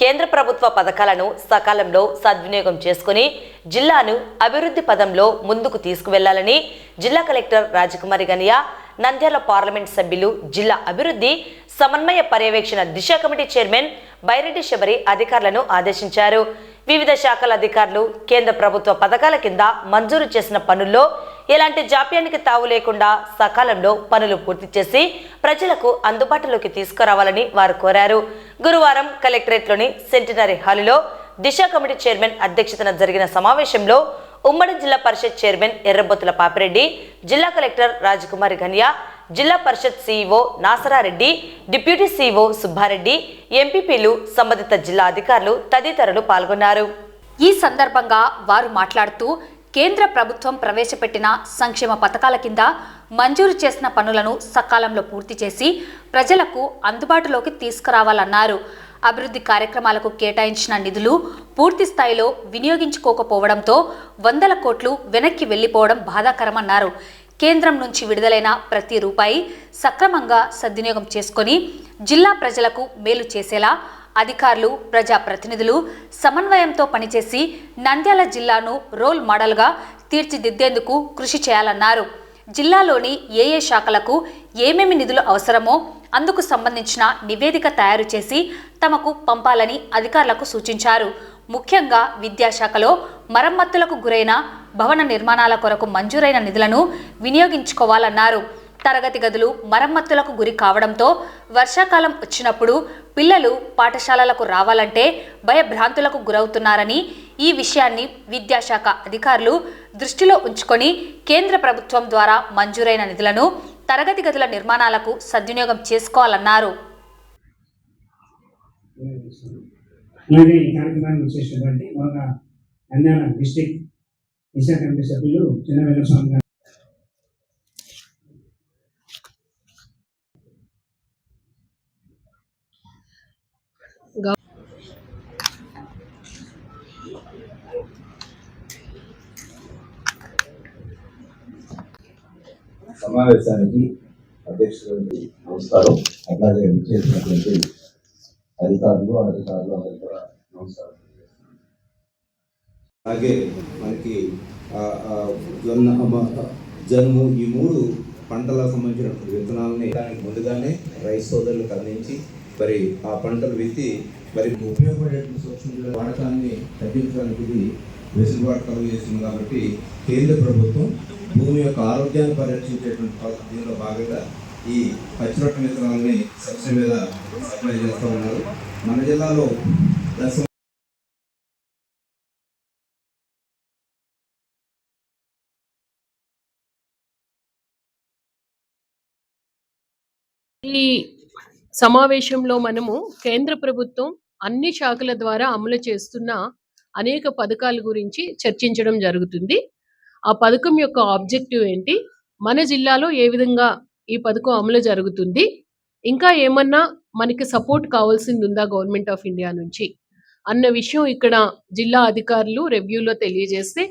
కేంద్ర ప్రభుత్వ పథకాలను సకాలంలో సద్వినియోగం చేసుకుని జిల్లాను అభివృద్ధి పదంలో ముందుకు తీసుకువెళ్ళాలని జిల్లా కలెక్టర్ రాజకుమారి గనియా నంద్యాల పార్లమెంట్ సభ్యులు జిల్లా అభివృద్ధి సమన్వయ పర్యవేక్షణ దిశ కమిటీ చైర్మన్ బైరెడ్డి శబరి అధికారులను ఆదేశించారు. వివిధ శాఖల అధికారులు కేంద్ర ప్రభుత్వ పథకాల కింద మంజూరు చేసిన పనుల్లో ఎలాంటి జాప్యానికి తావు లేకుండా సకాలంలో పనులు పూర్తి చేసి ప్రజలకు అందుబాటులోకి తీసుకురావాలని వారు కోరారు. గురువారం కలెక్టరేట్లోని సెంటినరీ హాలులో దిశ కమిటీ చైర్మన్ అధ్యక్షతన జరిగిన సమావేశంలో ఉమ్మడి జిల్లా పరిషత్ చైర్మన్ ఎర్రబొత్తుల పాపిరెడ్డి జిల్లా collector Rajakumari Ghaniya Zilla Parishad CEO Nasarareddy deputy CEO Subbareddy ఎంపీపీలు సంబంధిత జిల్లా అధికారులు తదితరులు పాల్గొన్నారు. ఈ సందర్భంగా వారు మాట్లాడుతూ కేంద్ర ప్రభుత్వం ప్రవేశపెట్టిన సంక్షేమ పథకాల కింద మంజూరు చేసిన పనులను సకాలంలో పూర్తి చేసి ప్రజలకు అందుబాటులోకి తీసుకురావాలన్నారు. అభివృద్ధి కార్యక్రమాలకు కేటాయించిన నిధులు పూర్తి స్థాయిలో వినియోగించుకోకపోవడంతో వందల కోట్లు వెనక్కి వెళ్ళిపోవడం బాధాకరమన్నారు. కేంద్రం నుంచి విడుదలైన ప్రతి రూపాయి సక్రమంగా సద్వినియోగం చేసుకొని జిల్లా ప్రజలకు మేలు చేసేలా అధికారులు ప్రజాప్రతినిధులు సమన్వయంతో పనిచేసి నంద్యాల జిల్లాను రోల్ మోడల్గా తీర్చిదిద్దేందుకు కృషి చేయాలన్నారు. జిల్లాలోని ఏ ఏ శాఖలకు ఏమేమి నిధులు అవసరమో అందుకు సంబంధించిన నివేదిక తయారు చేసి తమకు పంపాలని అధికారులకు సూచించారు. ముఖ్యంగా విద్యాశాఖలో మరమ్మతులకు గురైన భవన నిర్మాణాల కొరకు మంజూరైన నిధులను వినియోగించుకోవాలన్నారు. తరగతి గదులు మరమ్మతులకు గురి కావడంతో వర్షాకాలం వచ్చినప్పుడు పిల్లలు పాఠశాలలకు రావాలంటే భయభ్రాంతులకు గురవుతున్నారని ఈ విషయాన్ని విద్యాశాఖ అధికారులు దృష్టిలో ఉంచుకొని కేంద్ర ప్రభుత్వం ద్వారా మంజూరైన నిధులను తరగతి గదుల నిర్మాణాలకు సద్వినియోగం చేసుకోవాలన్నారు. అలాగే ఈ మన డిస్టిక్ కమిటీ సభ్యులు చిన్న వెంకటస్వామి సమావేశానికి అధ్యక్షులకు నమస్కారం. అలాగే చేసినటువంటి అధికారులు అధికారులు అందరికీ కూడా నమస్కారం అలాగే మనకి జొన్న జనుము ఈ మూడు పంటలకు సంబంధించినటువంటి విత్తనాలని దానికి ముందుగానే రైస్ సోదరులకు అందించి మరి ఆ పంటలు విత్తి మరి ఉపయోగపడేటువంటి సూక్ష్మ వాడకాన్ని తగ్గించడానికి ఇది వెసులుబాటు కలుగు చేస్తుంది కాబట్టి కేంద్ర ప్రభుత్వం భూమి యొక్క ఆరోగ్యాన్ని పరిరక్షించేటువంటి దీనిలో భాగంగా ఈ పచ్చిరొట్ట విత్తనాలని సబ్సిడీ మీద సప్లై చేస్తూ ఉన్నారు. మన జిల్లాలో దశ ఈ సమావేశంలో మనము కేంద్ర ప్రభుత్వం అన్ని శాఖల ద్వారా అమలు చేస్తున్న అనేక పథకాల గురించి చర్చించడం జరుగుతుంది. ఆ పథకం యొక్క ఆబ్జెక్టివ్ ఏంటి? మన జిల్లాలో ఏ విధంగా ఈ పథకం అమలు జరుగుతుంది? ఇంకా ఏమన్నా మనకి సపోర్ట్ కావాల్సింది ఉందా గవర్నమెంట్ ఆఫ్ ఇండియా నుంచి? అన్న విషయం ఇక్కడ జిల్లా అధికారులు రివ్యూలో తెలియజేస్తే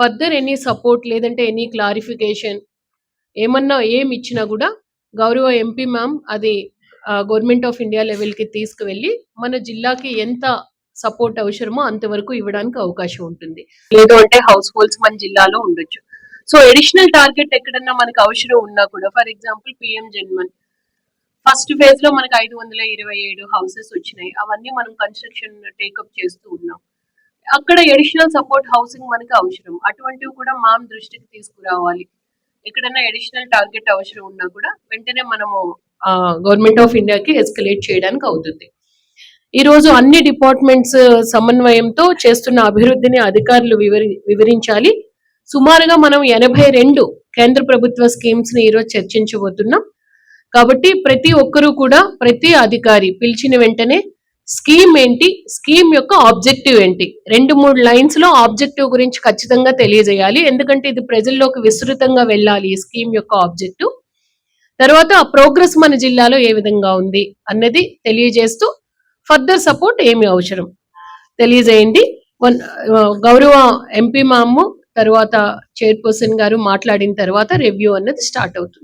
ఫర్దర్ ఎనీ సపోర్ట్ లేదంటే ఎనీ క్లారిఫికేషన్ ఏమన్నా ఏం ఇచ్చినా కూడా గౌరవ ఎంపీ మ్యామ్ అది గవర్నమెంట్ ఆఫ్ ఇండియా లెవెల్కి తీసుకువెళ్ళి మన జిల్లాకి ఎంత సపోర్ట్ అవసరమో అంతవరకు ఇవ్వడానికి అవకాశం ఉంటుంది. లేదు అంటే హౌస్ హోల్డ్స్ మన జిల్లాలో ఉండొచ్చు. సో అడిషనల్ టార్గెట్ ఎక్కడన్నా మనకు అవసరం ఉన్నా కూడా for example PM Janman first ఫేజ్లో మనకి ఐదు వందల ఇరవై ఏడు హౌసెస్ వచ్చినాయి. అవన్నీ మనం కన్స్ట్రక్షన్ టేకప్ చేస్తూ ఉన్నాం. అక్కడ ఎడిషనల్ సపోర్ట్ హౌసింగ్ మనకి అవసరం. అటువంటివి కూడా మామ్ దృష్టికి తీసుకురావాలి. ఎక్కడైనా అడిషనల్ టార్గెట్ అవసరం ఉన్నా కూడా వెంటనే మనము గవర్నమెంట్ ఆఫ్ ఇండియాకి ఎస్కలేట్ చేయడానికి అవుతుంది. ఈ రోజు అన్ని డిపార్ట్మెంట్స్ సమన్వయంతో చేస్తున్న అభివృద్ధిని అధికారులు వివరి వివరించాలి. సుమారుగా మనం ఎనభై రెండు కేంద్ర ప్రభుత్వ స్కీమ్స్ని ఈరోజు చర్చించబోతున్నాం. కాబట్టి ప్రతి ఒక్కరూ కూడా ప్రతి అధికారి పిలిచిన వెంటనే స్కీమ్ ఏంటి స్కీమ్ యొక్క ఆబ్జెక్టివ్ ఏంటి? రెండు మూడు లైన్స్లో ఆబ్జెక్టివ్ గురించి ఖచ్చితంగా తెలియజేయాలి. ఎందుకంటే ఇది ప్రజల్లోకి విస్తృతంగా వెళ్ళాలి ఈ స్కీమ్ యొక్క ఆబ్జెక్టివ్. తర్వాత ఆ ప్రోగ్రెస్ మన జిల్లాలో ఏ విధంగా ఉంది అన్నది తెలియజేస్తూ ఫర్దర్ సపోర్ట్ ఏమి అవసరం. తెలియజేయండి. వన్- గౌరవ ఎంపీ మాము తర్వాత చైర్పర్సన్ గారు మాట్లాడిన తర్వాత రివ్యూ అన్నది స్టార్ట్ అవుతుంది.